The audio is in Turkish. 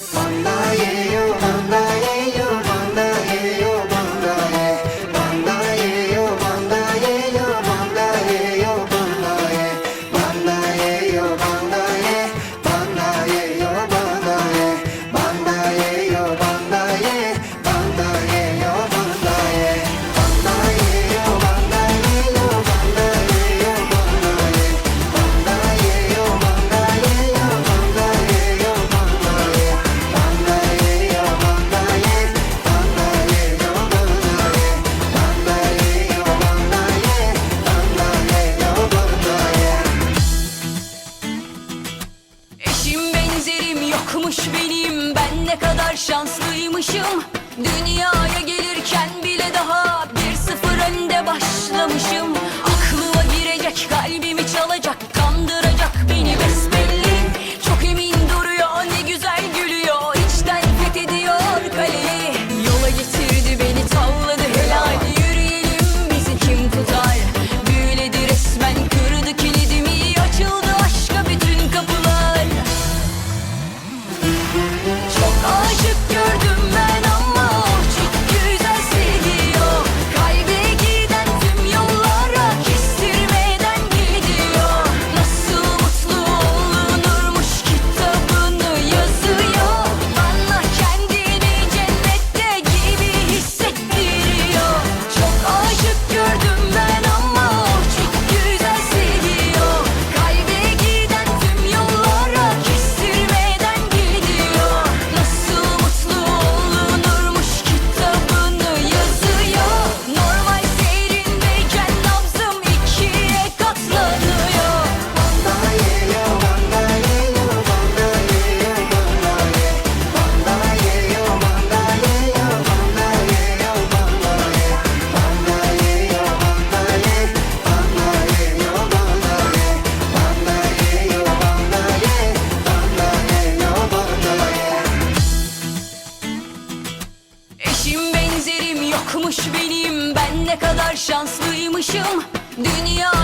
원나예요 Yokmuş benim ben ne kadar şanslıymışım. Dünyaya gelirken bile Yokmuş benim ben ne kadar şanslıymışım. Dünya